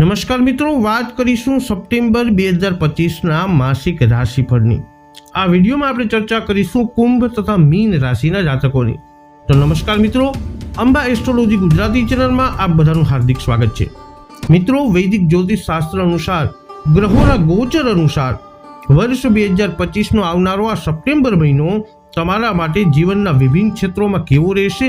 નમસ્કાર મિત્રો, વાત કરીશું સપ્ટેમ્બર બે હજાર પચીસના માસિક રાશિફળની. આ વિડીયોમાં આપણે ચર્ચા કરીશું કુંભ તથા મીન રાશિના જાતકોની. તો નમસ્કાર મિત્રો, અંબા એસ્ટ્રોલોજી ગુજરાતી ચેનલમાં આપ બધાનું હાર્દિક સ્વાગત છે. મિત્રો, વૈદિક જ્યોતિષ શાસ્ત્ર અનુસાર, ગ્રહોના ગોચર અનુસાર, વર્ષ બે હજાર પચીસનો આવનારો આ સપ્ટેમ્બર મહિનો તમારા માટે જીવનના વિભિન્ન ક્ષેત્રોમાં કેવો રહેશે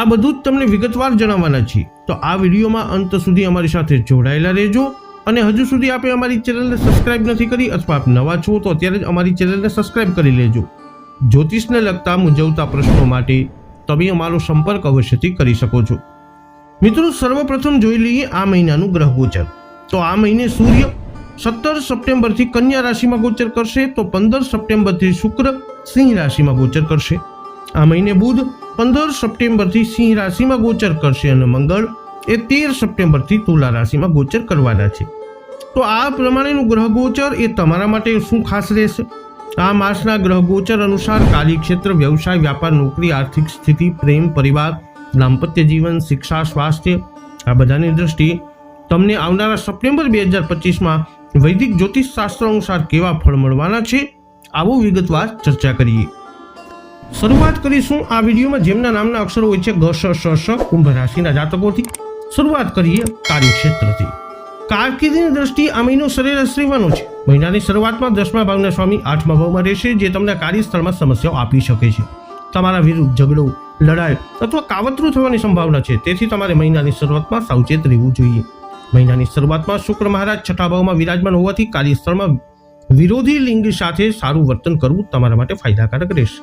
આ બધું જ તમને વિગતવાર જણાવવાના છીએ. તો આ વિડીયોમાં અંત સુધી અમારી સાથે જોડાયેલા રહેજો અને હજુ સુધી આપે અમારી ચેનલને સબસ્ક્રાઇબ નથી કરી અથવા આપ નવા છો તો અત્યારે જ અમારી ચેનલને સબસ્ક્રાઇબ કરી લેજો. જ્યોતિષને લગતા મૂંઝવતા પ્રશ્નો માટે તમે અમારો સંપર્ક અવશ્યથી કરી શકો છો. મિત્રો, સર્વપ્રથમ જોઈ લઈએ આ મહિનાનું ગ્રહ ગોચર તો આ મહિને સૂર્ય સત્તર સપ્ટેમ્બરથી કન્યા રાશિમાં ગોચર કરશે. તો પંદર સપ્ટેમ્બરથી શુક્ર સિંહ રાશિમાં ગોચર કરશે. આ મહિને બુધ પંદર સપ્ટેમ્બરથી સિંહ રાશિમાં ગોચર કરશે અને મંગળ એ તેર સપ્ટેમ્બરથી તુલા રાશિમાં ગોચર કરવાના છે. તો આ પ્રમાણેનું ગ્રહ ગોચર એ તમારા માટે શું ખાસ રહેશે? આ માસના ગ્રહ ગોચર અનુસાર કાર્યક્ષેત્ર, વ્યવસાય, વ્યાપાર, નોકરી, આર્થિક સ્થિતિ, પ્રેમ, પરિવાર, દાંપત્ય જીવન, શિક્ષા, સ્વાસ્થ્ય, આ બધાની દ્રષ્ટિએ તમને આવનારા સપ્ટેમ્બર બે હજાર પચીસમાં વૈદિક જ્યોતિષ શાસ્ત્ર અનુસાર કેવા ફળ મળવાના છે? આવો વિગતવાર ચર્ચા કરીએ. શરૂઆત કરીશું આ વિડીયોમાં, જેમના નામના અક્ષરો હોય છે ગ શ શ શ કુંભ રાશિના જાતકોથી. શરૂઆત કરીએ કાર્યક્ષેત્રથી. કારકિર્દીની દ્રષ્ટિએ આ મહિનો સરેરાશ રહેવાનો છે. મહિનાની શરૂઆતમાં દસમા ભાવના સ્વામી આઠમા ભાવમાં રહેશે, જે તમને કાર્યસ્થળમાં સમસ્યાઓ આપી શકે છે. તમારા વિરુદ્ધ ઝઘડો, લડાઈ અથવા કાવતરું થવાની સંભાવના છે. તેથી તમારે મહિનાની શરૂઆતમાં સાવચેત રહેવું જોઈએ. મહિનાની શરૂઆતમાં શુક્ર મહારાજ છઠ્ઠા ભાવમાં વિરાજમાન હોવાથી કાર્યસ્થળમાં વિરોધી લિંગ સાથે સારું વર્તન કરવું તમારા માટે ફાયદાકારક રહેશે.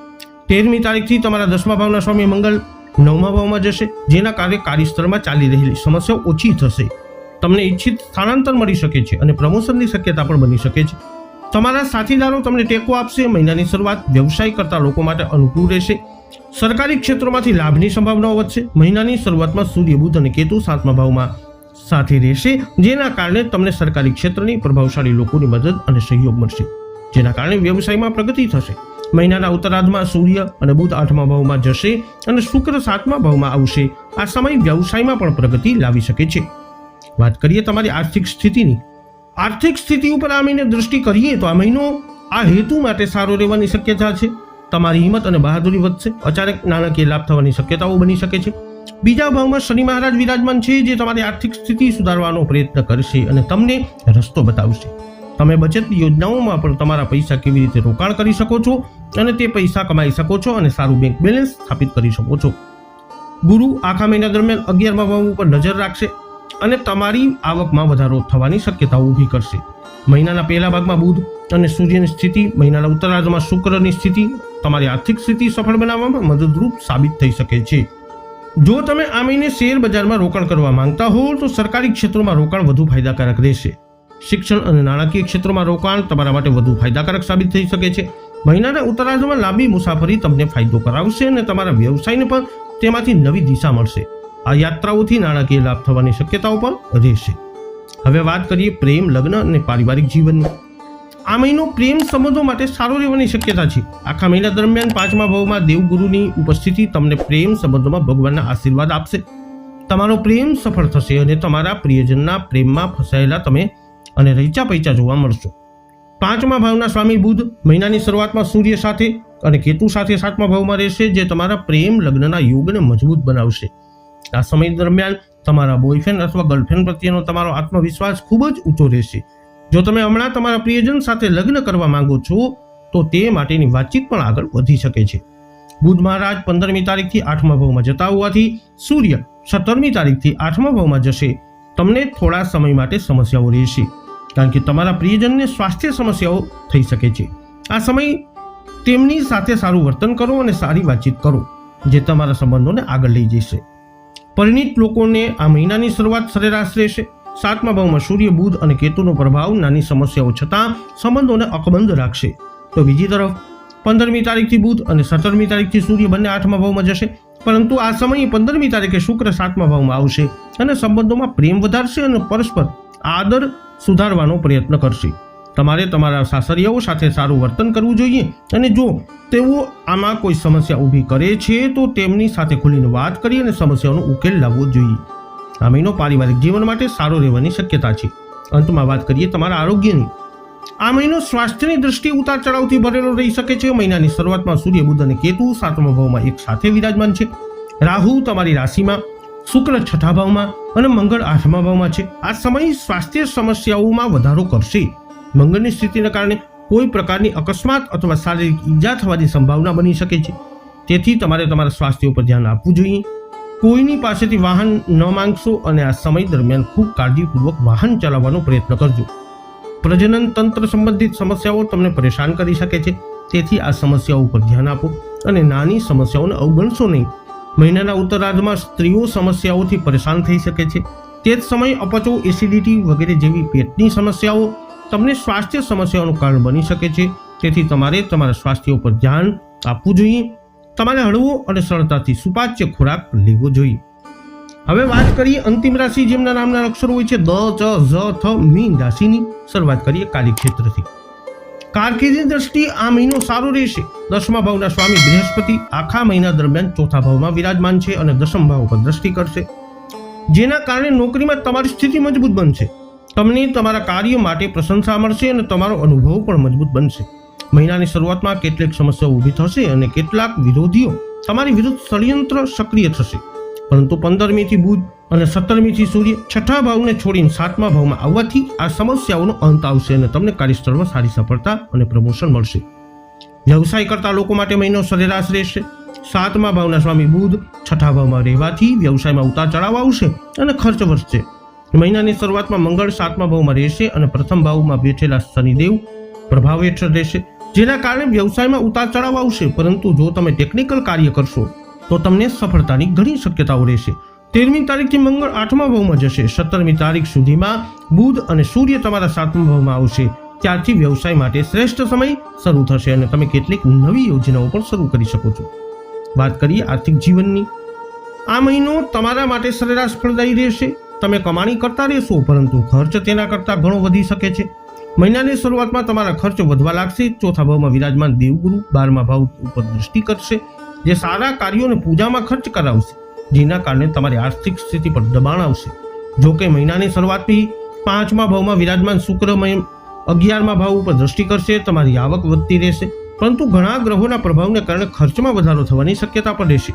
તેરમી તારીખથી તમારા દસમા ભાવના સ્વામી મંગળ નવમા ભાવમાં જશે, જેના કારણે કાર્યસ્થળમાં ચાલી રહેલી સમસ્યાઓ ઓછી થશે. તમને ઈચ્છિત સ્થાનાંતર મળી શકે છે અને પ્રમોશનની શક્યતા પણ બની શકે છે. તમારા સાથીદારો તમને ટેકો આપશે, મહિનાની શરૂઆત વ્યવસાય કરતા લોકો માટે અનુકૂળ રહેશે. સરકારી ક્ષેત્રોમાંથી લાભની સંભાવનાઓ વધશે. મહિનાની શરૂઆતમાં સૂર્ય બુધ અને કેતુ સાતમા ભાવમાં સાથે રહેશે, જેના કારણે તમને સરકારી ક્ષેત્રની પ્રભાવશાળી લોકોની મદદ અને સહયોગ મળશે, જેના કારણે વ્યવસાયમાં પ્રગતિ થશે. મહિનાના ઉત્તરાર્ધમાં સૂર્ય અને બુધ આઠમા ભાવમાં જશે અને શુક્ર સાતમા ભાવમાં આવશે. આ સમય વ્યવસાયમાં પણ પ્રગતિ લાવી શકે છે. વાત કરીએ તમારી આર્થિક સ્થિતિની. આર્થિક સ્થિતિ ઉપર આ મહિને દૃષ્ટિ કરીએ તો આ મહિનો આ હેતુ માટે સારો રહેવાની શક્યતા છે. તમારી હિંમત અને બહાદુરી વધશે. અચાનક નાણાકીય લાભ થવાની શક્યતાઓ બની શકે છે. બીજા ભાવમાં શનિ મહારાજ વિરાજમાન છે જે તમારી આર્થિક સ્થિતિ સુધારવાનો પ્રયત્ન કરશે અને તમને રસ્તો બતાવશે. તમે બચત યોજનાઓમાં પણ તમારા પૈસા કેવી રીતે રોકાણ કરી શકો છો? અને તે પૈસા કમાઈ શકો છો અને સારું બેંક બેલેન્સ સ્થાપિત કરી શકો છો. ગુરુ આખા મહિના દરમિયાન અગિયારમા ભાવ ઉપર નજર રાખશે અને તમારી આવકમાં વધારો થવાની શક્યતાઓ ઊભી કરશે. મહિનાના પહેલા ભાગમાં બુધ અને સૂર્યની સ્થિતિ, મહિનાના ઉત્તરાર્ધમાં શુક્રની સ્થિતિ, તમારી આર્થિક સ્થિતિ સફળ બનાવવામાં મદદરૂપ સાબિત થઈ શકે છે. જો તમે આ મહિને શેર બજારમાં રોકાણ કરવા માંગતા હો, તો સરકારી ક્ષેત્રોમાં રોકાણ વધુ ફાયદાકારક રહેશે. શિક્ષણ અને નાણાકીય ક્ષેત્રોમાં રોકાણ તમારા માટે વધુ ફાયદાકારક સાબિત થઈ શકે છે. મહિનાના ઉત્તરાર્ધમાં લાંબી મુસાફરી તમને ફાયદો કરાવશે અને તમારા વ્યવસાયને પણ તેમાંથી નવી દિશા મળશે. આ યાત્રાઓથી નાણાકીય લાભ થવાની શક્યતાઓ પણ રહેશે. હવે વાત કરીએ પ્રેમ, લગ્ન અને પારિવારિક જીવનની. આ મહિનો પ્રેમ સંબંધો માટે સારો રહેવાની શક્યતા છે. આખા મહિના દરમિયાન પાંચમા ભાવમાં દેવગુરુની ઉપસ્થિતિ તમને પ્રેમ સંબંધોમાં ભગવાનના આશીર્વાદ આપશે. તમારો પ્રેમ સફળ થશે અને તમારા પ્રિયજનના પ્રેમમાં ફસાયેલા તમે અને રહીચા પૈચા જોવા મળશો. પાંચમા ભાવના સ્વામી બુધ મહિનાની શરૂઆતમાં સૂર્ય સાથે અને કેતુ સાથે સાતમા ભાવમાં રહેશે, જે તમારા પ્રેમ લગ્નના યોગને મજબૂત બનાવશે. આ સમય દરમિયાન તમારા બોયફ્રેન્ડ અથવા ગર્લફ્રેન્ડ પ્રત્યેનો તમારો આત્મવિશ્વાસ ખૂબ જ ઊંચો રહેશે. જો તમે હમણાં તમારા પ્રિયજન સાથે લગ્ન કરવા માંગો છો, તો તે માટેની વાતચીત પણ આગળ વધી શકે છે. બુધ મહારાજ પંદરમી તારીખથી આઠમા ભાવમાં જતા હોવાથી સૂર્ય સત્તરમી તારીખથી આઠમા ભાવમાં જશે. તમને થોડા સમય માટે સમસ્યાઓ રહેશે. કારણ કે તમારા પ્રિયજનને સ્વાસ્થ્ય સમસ્યાઓ થઈ શકે છે. આ સમય તેમની સાથે સારું વર્તન કરો અને સારી વાતચીત કરો, જે તમારા સંબંધોને આગળ લઈ જશે. પરિણીત લોકોને આ મહિનાની શરૂઆત સરેરાશ રહેશે. સાતમા ભાવમાં સૂર્ય, બુધ અને કેતુનો પ્રભાવ નાની સમસ્યાઓ છતાં સંબંધોને અકબંધ રાખશે. તો બીજી તરફ, પંદરમી તારીખથી બુધ અને સત્તરમી તારીખથી સૂર્ય બંને આઠમા ભાવમાં જશે. પરંતુ આ સમયે પંદરમી તારીખે શુક્ર સાતમા ભાવમાં આવશે અને સંબંધોમાં પ્રેમ વધારશે અને પરસ્પર આદર સુધારવાનો પ્રયત્ન કરશે. તમારે તમારા સાસરિયાઓ સાથે સારું વર્તન કરવું જોઈએ અને જો તેઓ આમાં કોઈ સમસ્યા ઊભી કરે છે, તો તેમની સાથે ખુલીને વાત કરી અને સમસ્યાનો ઉકેલ લાવવો જોઈએ. આ મહિનો પારિવારિક જીવન માટે સારો રહેવાની શક્યતા છે. અંતમાં વાત કરીએ તમારા આરોગ્યની. આ મહિનો સ્વાસ્થ્યની દ્રષ્ટિએ ઉતાર ચઢાવથી ભરેલો રહી શકે છે. મહિનાની શરૂઆતમાં સૂર્ય, બુધ અને કેતુ સાતમા ભાવમાં એક સાથે વિરાજમાન છે. રાહુ તમારી રાશિમાં શુક્ર છઠ્ઠા ભાવમાં અને મંગળ આઠમા ભાવમાં છે. આ સમય સ્વાસ્થ્ય સમસ્યાઓમાં વધારો કરશે. મંગળની સ્થિતિને કારણે કોઈ પ્રકારની અકસ્માત અથવા શારીરિક ઈજા થવાની સંભાવના બની શકે છે. તેથી તમારે તમારા સ્વાસ્થ્ય ઉપર ધ્યાન આપવું જોઈએ. કોઈની પાસેથી વાહન ન માંગશો અને આ સમય દરમિયાન ખૂબ કાળજીપૂર્વક વાહન ચલાવવાનો પ્રયત્ન કરજો. પ્રજનન તંત્ર સંબંધિત સમસ્યાઓ તમને પરેશાન કરી શકે છે. તેથી આ સમસ્યાઓ ઉપર ધ્યાન આપો અને નાની સમસ્યાઓને અવગણશો નહીં. મહિનાના ઉત્તરાર્ધમાં સ્ત્રીઓ સમસ્યાઓથી પરેશાન થઈ શકે છે. તે જ સમયે અપચો, એસિડિટી વગેરે જેવી પેટની સમસ્યાઓ તમને સ્વાસ્થ્ય સમસ્યાઓનું કારણ બની શકે છે. તેથી તમારે તમારા સ્વાસ્થ્ય ઉપર ધ્યાન આપવું જોઈએ. તમારે હળવો અને સરળતાથી સુપાચ્ય ખોરાક લેવો જોઈએ. હવે વાત કરીએ અંતિમ રાશિ જેમના નામના અક્ષરો હોય છે. દ, ચ, ઝ, થ, મીન રાશિની. શરૂઆત કરીએ કાર્યક્ષેત્રથી. કારકિર્દી દ્રષ્ટિએ આ મહિનો સારો રહેશે. દસમા ભાવના સ્વામી બૃહસ્પતિ આખા મહિના દરમિયાન ચોથા ભાવમાં વિરાજમાન છે અને દસમ ભાવ પર દ્રષ્ટિ કરશે. જેના કારણે નોકરીમાં તમારી સ્થિતિ મજબૂત બનશે. તમને તમારા કાર્ય માટે પ્રશંસા મળશે અને તમારો અનુભવ પણ મજબૂત બનશે. મહિનાની શરૂઆતમાં કેટલીક સમસ્યાઓ ઊભી થશે અને કેટલાક વિરોધીઓ તમારી વિરુદ્ધ ષડયંત્ર સક્રિય થશે. પરંતુ પંદરમીથી બુધ અને સત્તરમીથી સૂર્ય છઠ્ઠા ભાવને છોડીને સાતમા ભાવમાં આવવાથી આ સમસ્યાઓનો અંત આવશે અને તમને કાર્યસ્થળમાં સારી સફળતા અને પ્રમોશન મળશે. વ્યવસાય કરતા લોકો માટે મહિનો સરેરાશ રહેશે. સાતમા ભાવના સ્વામી બુધ છઠ્ઠા ભાવમાં રહેવાથી વ્યવસાયમાં ઉતાર ચઢાવ આવશે અને ખર્ચ વધશે. મહિનાની શરૂઆતમાં મંગળ સાતમા ભાવમાં રહેશે અને પ્રથમ ભાવમાં બેઠેલા શનિદેવ પ્રભાવ હેઠળ રહેશે. જેના કારણે વ્યવસાયમાં ઉતાર ચઢાવ આવશે, પરંતુ જો તમે ટેકનિકલ કાર્ય કરશો, તો તમને સફળતાની ઘણી શક્યતાઓ રહેશે. તેરમી તારીખથી મંગળ આઠમા ભાવમાં જશે. સત્તરમી તારીખ સુધીમાં બુધ અને સૂર્ય તમારા સાતમા ભાવમાં આવશે. ત્યારથી વ્યવસાય માટે શ્રેષ્ઠ સમય શરૂ થશે અને તમે કેટલીક નવી યોજનાઓ પણ શરૂ કરી શકો છો. વાત કરીએ આર્થિક જીવનની. આ મહિનો તમારા માટે સરેરાશ ફળદાયી રહેશે. તમે કમાણી કરતા રહેશો, પરંતુ ખર્ચ તેના કરતાં ઘણો વધી શકે છે. મહિનાની શરૂઆતમાં તમારા ખર્ચ વધવા લાગશે. ચોથા ભાવમાં વિરાજમાન દેવગુરુ બારમા ભાવ ઉપર દૃષ્ટિ કરશે, જે સારા કાર્યોને પૂજામાં ખર્ચ કરાવશે. જેના કારણે તમારી આર્થિક સ્થિતિ પર દબાણ આવશે. જો કે મહિનાની શરૂઆતથી પાંચમા ભાવમાં વિરાજમાન શુક્રમય અગિયારમા ભાવ ઉપર દૃષ્ટિ કરશે, તમારી આવક વધતી રહેશે. પરંતુ ઘણા ગ્રહોના પ્રભાવને કારણે ખર્ચમાં વધારો થવાની શક્યતા પણ રહેશે.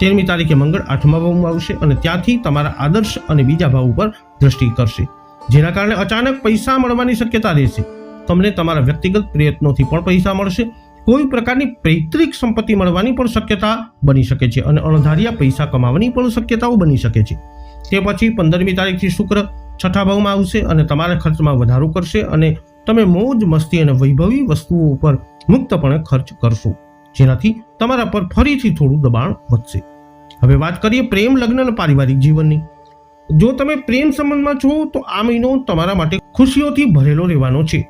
તેરમી તારીખે મંગળ આઠમા ભાવમાં આવશે અને ત્યાંથી તમારા આદર્શ અને બીજા ભાવ ઉપર દ્રષ્ટિ કરશે. જેના કારણે અચાનક પૈસા મળવાની શક્યતા રહેશે. તમને તમારા વ્યક્તિગત પ્રયત્નોથી પણ પૈસા મળશે. કોઈ પ્રકારની પૈતૃક સંપત્તિ મળવાની પણ શક્યતા બની શકે છે અને અણધાર્યા પૈસા કમાવાની પણ શક્યતાઓ બની શકે છે. તે પછી પંદરમી તારીખથી શુક્ર છઠ્ઠા ભાવમાં આવશે અને તમારા ખર્ચમાં વધારો કરશે અને તમે મોજ, મસ્તી અને વૈભવી વસ્તુઓ ઉપર મુક્તપણે ખર્ચ કરશો, જેનાથી તમારા પર ફરીથી થોડું દબાણ વધશે. હવે વાત કરીએ પ્રેમ, લગ્ન અને પારિવારિક જીવનની. જો તમે પ્રેમ સંબંધમાં છો તો આ મહિનો તમારા માટે ખુશીઓથી ભરેલો રહેવાનો છે.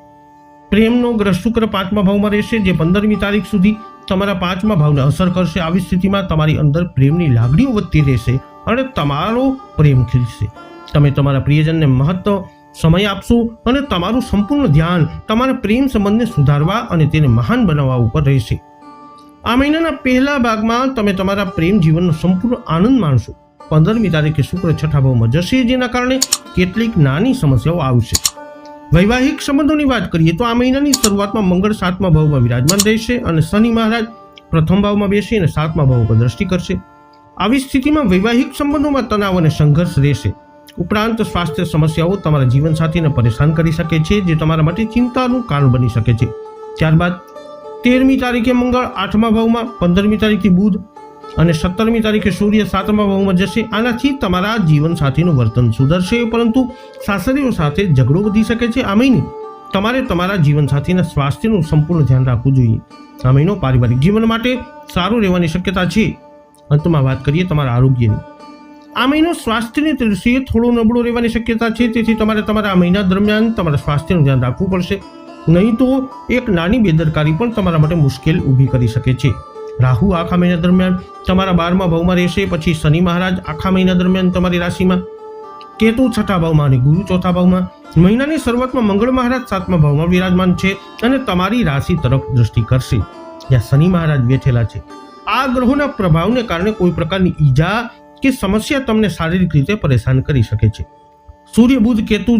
પ્રેમનો ગ્રહ શુક્ર પાંચમા ભાવમાં રહેશે, જે પંદરમી તારીખ સુધી તમારા પાંચમા ભાવને અસર કરશે. આવી સ્થિતિમાં તમારી અંદર પ્રેમની લાગણીઓ વધતી રહેશે અને તમારો પ્રેમ ખીલશે. તમે તમારા પ્રિયજનને મહત્વ સમય આપશો અને તમારું સંપૂર્ણ ધ્યાન તમારા પ્રેમ સંબંધને સુધારવા અને તેને મહાન બનાવવા ઉપર રહેશે. આ મહિનાના પહેલા ભાગમાં તમે તમારા પ્રેમ જીવનનો સંપૂર્ણ આનંદ માણશો. પંદરમી તારીખે શુક્ર છઠ્ઠા ભાવમાં જશે, જેના કારણે કેટલીક નાની સમસ્યાઓ આવશે. વૈવાહિક સંબંધોની વાત કરીએ તો આ મહિનાની શરૂઆતમાં મંગળ સાતમા ભાવમાં વિરાજમાન રહેશે અને શનિ મહારાજ પ્રથમ ભાવમાં બેસી અને સાતમા ભાવ પર દ્રષ્ટિ કરશે. આવી સ્થિતિમાં વૈવાહિક સંબંધોમાં તણાવ અને સંઘર્ષ રહેશે. ઉપરાંત સ્વાસ્થ્ય સમસ્યાઓ તમારા જીવનસાથીને પરેશાન કરી શકે છે, જે તમારા માટે ચિંતાનું કારણ બની શકે છે. ત્યારબાદ તેરમી તારીખે મંગળ આઠમા ભાવમાં, પંદરમી તારીખથી બુધ અને સત્તરમી તારીખે સૂર્ય સાતમા ભાવમાં જશે. આનાથી તમારા જીવનસાથીનું વર્તન સુધરશે, પરંતુ સાસરીઓ સાથે ઝઘડો વધી શકે છે. આ મહિને તમારે તમારા જીવનસાથીના સ્વાસ્થ્યનું સંપૂર્ણ ધ્યાન રાખવું જોઈએ. આ મહિનો પારિવારિક જીવન માટે સારું રહેવાની શક્યતા છે. અંતમાં વાત કરીએ તમારા આરોગ્યની. આ મહિનો સ્વાસ્થ્યની દ્રષ્ટિએ થોડો નબળો રહેવાની શક્યતા છે. તેથી તમારે તમારા આ મહિના દરમિયાન તમારા સ્વાસ્થ્યનું ધ્યાન રાખવું પડશે. નહીં તો એક નાની બેદરકારી પણ તમારા માટે મુશ્કેલ ઊભી કરી શકે છે. રાહુ આખા મહિના દરમિયાન તમારા બારમા ભાવમાં રહેશે, પછી શનિ મહારાજ આખા મહિના દરમિયાન તમારી રાશિમાં. કેતુ છઠ્ઠા ભાવમાં અને ગુરુ ચોથા ભાવમાં. મહિનાની શરૂઆતમાં મંગળ મહારાજ સાતમા ભાવમાં વિરાજમાન છે અને તમારી રાશિ તરફ દ્રષ્ટિ કરશે. જ્યાં શનિ મહારાજ બેઠેલા છે. આ ગ્રહોના પ્રભાવને કારણે કોઈ પ્રકારની ઈજા કે સમસ્યા તમને શારીરિક રીતે પરેશાન કરી શકે છે. સૂર્ય, બુધ, કેતુ,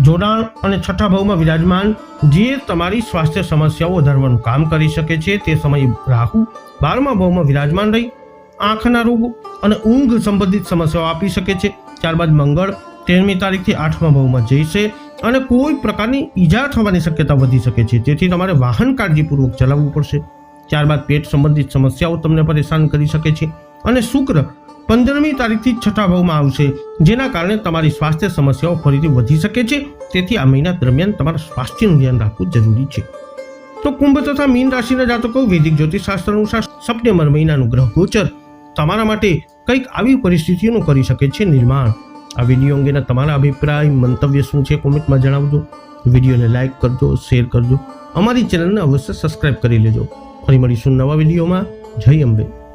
જોડાણ અને છઠ્ઠા ભાવમાં વિરાજમાન જે તમારી સ્વાસ્થ્ય સમસ્યાઓ વધારવાનું કામ કરી શકે છે. તે સમયે રાહુ બારમા ભાવમાં વિરાજમાન રહી, આંખના રોગો અને ઊંઘ સંબંધિત સમસ્યાઓ આપી શકે છે. ત્યારબાદ મંગળ તેરમી તારીખથી આઠમા ભાવમાં જઈશે અને કોઈ પ્રકારની ઈજા થવાની શક્યતા વધી શકે છે. તેથી તમારે વાહન કાળજીપૂર્વક ચલાવવું પડશે. ત્યારબાદ પેટ સંબંધિત સમસ્યાઓ તમને પરેશાન કરી શકે છે અને શુક્ર પંદરમી તારીખથી છઠ્ઠા ભાવમાં આવશે, જેના કારણે તમારી સ્વાસ્થ્ય સમસ્યાઓ ફરીથી વધી શકે છે. તેથી આ મહિના દરમિયાન તમારા સ્વાસ્થ્યનું ધ્યાન રાખવું જરૂરી છે. તો કુંભ તથા મીન રાશિના જાતકો વૈદિક જ્યોતિષશાસ્ત્ર અનુસાર સપ્ટેમ્બર મહિનાનું ગ્રહ ગોચર. તમારા માટે કંઈક આવી પરિસ્થિતિઓનું કરી શકે છે નિર્માણ. આ વીડિયો અંગેના તમારા અભિપ્રાય, મંતવ્ય શું છે કોમેન્ટમાં જણાવજો. વિડીયોને લાઇક કરજો, શેર કરજો. અમારી ચેનલને અવશ્ય સબસ્ક્રાઇબ કરી લેજો. ફરી મળીશું નવા વિડીયોમાં. જય અંબે.